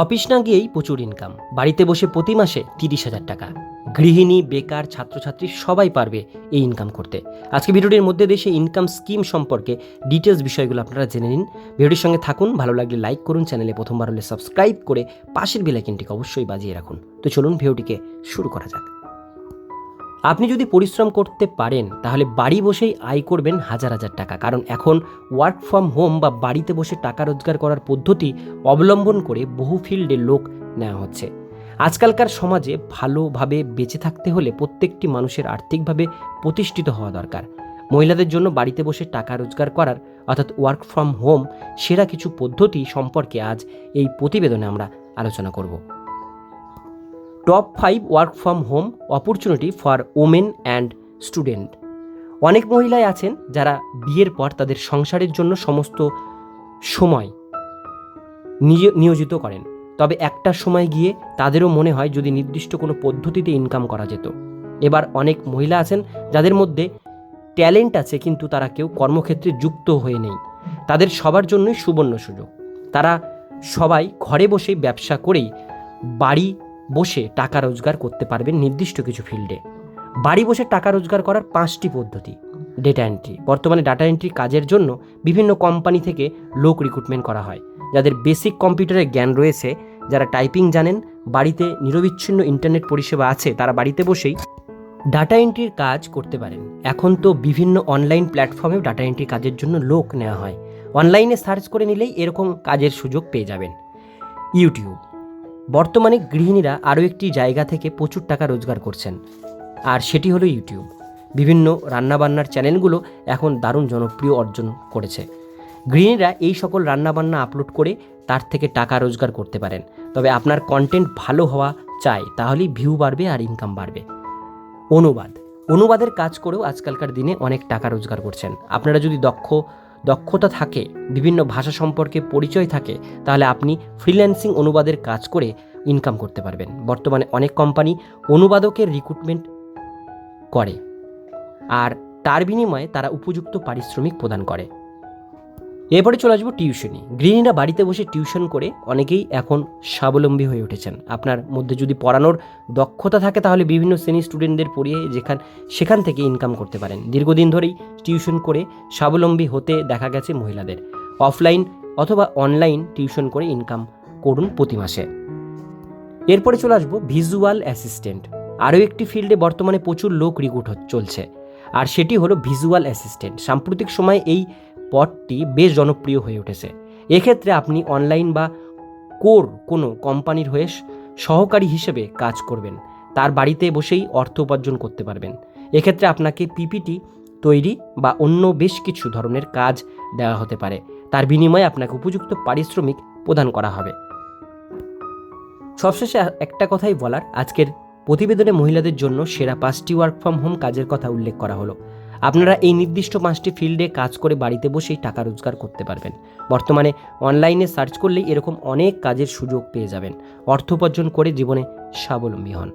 Office না গিয়েই প্রচুর ইনকাম বাড়িতে বসে প্রতি মাসে তিরিশ হাজার টাকা। গৃহিণী, বেকার, ছাত্রছাত্রী সবাই পারবে এই ইনকাম করতে। আজকে ভিডিওটির মধ্যে দেশে ইনকাম স্কিম সম্পর্কে ডিটেলস বিষয়গুলো আপনারা জেনে নিন। ভিডিওটির সঙ্গে থাকুন, ভালো লাগলে লাইক করুন, চ্যানেলে প্রথমবার হলে সাবস্ক্রাইব করে পাশের বেলাইকিনটিকে অবশ্যই বাজিয়ে রাখুন। তো চলুন ভিডিওটিকে শুরু করা যাক। আপনি যদি পরিশ্রম করতে পারেন, তাহলে বাড়ি বসেই আয় করবেন হাজার হাজার টাকা। কারণ এখন ওয়ার্ক ফ্রম হোম বা বাড়িতে বসে টাকা রোজগার করার পদ্ধতি অবলম্বন করে বহু ফিল্ডে লোক নেওয়া হচ্ছে। আজকালকার সমাজে ভালোভাবে বেঁচে থাকতে হলে প্রত্যেকটি মানুষের আর্থিকভাবে প্রতিষ্ঠিত হওয়া দরকার। মহিলাদের জন্য বাড়িতে বসে টাকা রোজগার করার, অর্থাৎ ওয়ার্ক ফ্রম হোম সেরা কিছু পদ্ধতি সম্পর্কে আজ এই প্রতিবেদনে আমরা আলোচনা করব। Top five work from home opportunity for women and student অনেক মহিলাই আছেন যারা বিয়ের পর তাদের সংসারের জন্য সমস্ত সময় নিয়োজিত করেন। তবে একটা সময় গিয়ে তাদেরও মনে হয় যদি নির্দিষ্ট কোনো পদ্ধতিতে ইনকাম করা যেত। এবার অনেক মহিলা আছেন যাদের মধ্যে ট্যালেন্ট আছে কিন্তু তারা কেউ কর্মক্ষেত্রে যুক্ত হয়ে নেই। তাদের সবার জন্যই সুবর্ণ সুযোগ। তারা সবাই ঘরে বসেই ব্যবসা করেই বাড়ি বসে টাকা রোজগার করতে পারবেন নির্দিষ্ট কিছু ফিল্ডে। বাড়ি বসে টাকা রোজগার করার পাঁচটি পদ্ধতি। ডেটা এন্ট্রি বর্তমানে ডাটা এন্ট্রি কাজের জন্য বিভিন্ন কোম্পানি থেকে লোক রিক্রুটমেন্ট করা হয়, যাদের বেসিক কম্পিউটারের জ্ঞান রয়েছে, যারা টাইপিং জানেন, বাড়িতে নিরবিচ্ছিন্ন ইন্টারনেট পরিষেবা আছে, তারা বাড়িতে বসেই ডাটা এন্ট্রির কাজ করতে পারেন। এখন তো বিভিন্ন অনলাইন প্ল্যাটফর্মেও ডাটা এন্ট্রি কাজের জন্য লোক নেওয়া হয়। অনলাইনে সার্চ করে নিলেই এরকম কাজের সুযোগ পেয়ে যাবেন। ইউটিউব বর্তমানে গৃহিণীরা আরও একটি জায়গা থেকে প্রচুর টাকা রোজগার করছেন। আর সেটি হলো ইউটিউব। বিভিন্ন রান্নাবান্নার চ্যানেলগুলো এখন দারুণ জনপ্রিয় অর্জন করেছে। গৃহিণীরা এই সকল রান্নাবান্না আপলোড করে তার থেকে টাকা রোজগার করতে পারেন। তবে আপনার কন্টেন্ট ভালো হওয়া চাই, তাহলেই ভিউ বাড়বে আর ইনকাম বাড়বে। অনুবাদ। অনুবাদের কাজ করেও আজকালকার দিনে অনেক টাকা রোজগার করছেন। আপনারা যদি দক্ষ দক্ষতা থাকে, বিভিন্ন ভাষা সম্পর্কে পরিচয় থাকে, তাহলে আপনি ফ্রিল্যান্সিং অনুবাদের কাজ করে ইনকাম করতে পারবেন। বর্তমানে অনেক কোম্পানি অনুবাদকের রিক্রুটমেন্ট করে, আর তার বিনিময়ে তারা উপযুক্ত পারিশ্রমিক প্রদান করে। এরপরে চলে আসব টিউশনি। গৃহিণীরা বাড়িতে বসে টিউশন করে অনেকেই এখন স্বাবলম্বী হয়ে উঠেছেন। আপনার মধ্যে যদি পড়ানোর দক্ষতা থাকে, তাহলে বিভিন্ন শ্রেণির স্টুডেন্টদের পড়িয়ে যেখান, সেখান থেকে ইনকাম করতে পারেন। দীর্ঘদিন ধরেই টিউশন করে স্বাবলম্বী হতে দেখা গেছে মহিলাদের। অফলাইন অথবা অনলাইন টিউশন করে ইনকাম করুন প্রতি মাসে। এরপরে চলে আসব ভিজুয়াল অ্যাসিস্ট্যান্ট আরও একটি ফিল্ডে বর্তমানে প্রচুর লোক রিক্রুট চলছে। আর সেটি হলো ভিজুয়াল অ্যাসিস্ট্যান্ট সাম্প্রতিক সময়ে এই পদটি বেশ জনপ্রিয় হয়ে উঠেছে। এক্ষেত্রে আপনি অনলাইন বা কোর কোনো কোম্পানির হয়ে সহকারী হিসেবে কাজ করবেন। তার বাড়িতে বসেই অর্থ উপার্জন করতে পারবেন। এক্ষেত্রে আপনাকে পিপিটি তৈরি বা অন্য বেশ কিছু ধরনের কাজ দেওয়া হতে পারে। তার বিনিময়ে আপনাকে উপযুক্ত পারিশ্রমিক প্রদান করা হবে। সবশেষে একটা কথাই বলার। আজকের প্রতিবেদনে মহিলাদের জন্য সেরা পাঁচটি ওয়ার্ক ফ্রম হোম কাজের কথা উল্লেখ করা হলো। আপনারা এই নির্দিষ্ট পাঁচটি ফিল্ডে কাজ করে বাড়িতে বসেই টাকা রোজগার করতে পারবেন। বর্তমানে অনলাইনে সার্চ করলেই এরকম অনেক কাজের সুযোগ পেয়ে যাবেন। অর্থ উপার্জন করে জীবনে স্বাবলম্বী হন।